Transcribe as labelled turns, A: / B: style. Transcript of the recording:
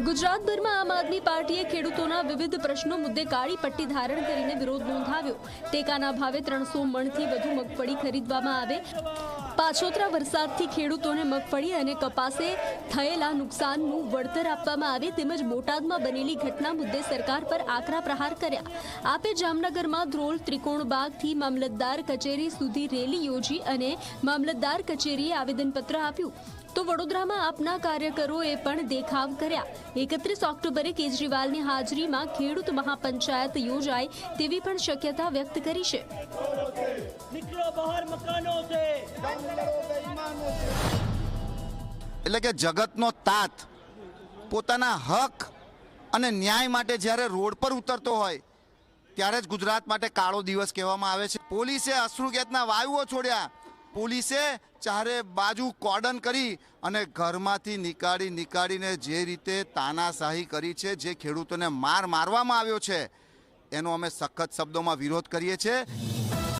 A: ગુજરાતભરમાં આમ આદમી પાર્ટીએ ખેડૂતોના વિવિધ પ્રશ્નો મુદ્દે કાળી પટ્ટી ધારણ કરીને વિરોધ નોંધાવ્યો. ટેકાના ભાવે ત્રણસો મણથી વધુ મગફળી ખરીદવામાં આવે. પાછોતરા વરસાદથી ખેડૂતોને મગફળી અને કપાસે થયેલા નુકસાનનું વળતર આપવામાં આવે તેમજ બોટાદમાં બનેલી ઘટના મુદ્દે સરકાર પર આકરા પ્રહાર કર્યા. આપે જામનગરમાં ધ્રોલ ત્રિકોણબાગથી મામલતદાર કચેરી સુધી રેલી યોજી અને મામલતદાર કચેરીએ આવેદનપત્ર આપ્યું. તો વડોદરામાં આપના કાર્યકરોએ પણ દેખાવ કર્યા. એકત્રીસ ઓક્ટોબરે કેજરીવાલની હાજરીમાં ખેડૂત મહાપંચાયત યોજાય તેવી પણ શક્યતા વ્યક્ત કરી છે.
B: એટલે કે જગતનો તાત, પોતાના હક અને ન્યાય માટે જ્યારે રોડ પર ઉતરતો હોય, ત્યારે જ ગુજરાત માટે કાળો દિવસ કહેવામાં આવે છે. પોલીસે અશ્રુગેતના વાયુઓ છોડ્યા. પોલીસે ચારે બાજુ કોર્ડન કરી અને ઘરમાંથી નીકાળી નીકાળીને જે રીતે તાનાશાહી કરી છે, જે ખેડૂતોને માર મારવામાં આવ્યો છે, એનો અમે સખત શબ્દોમાં વિરોધ કરીએ છીએ.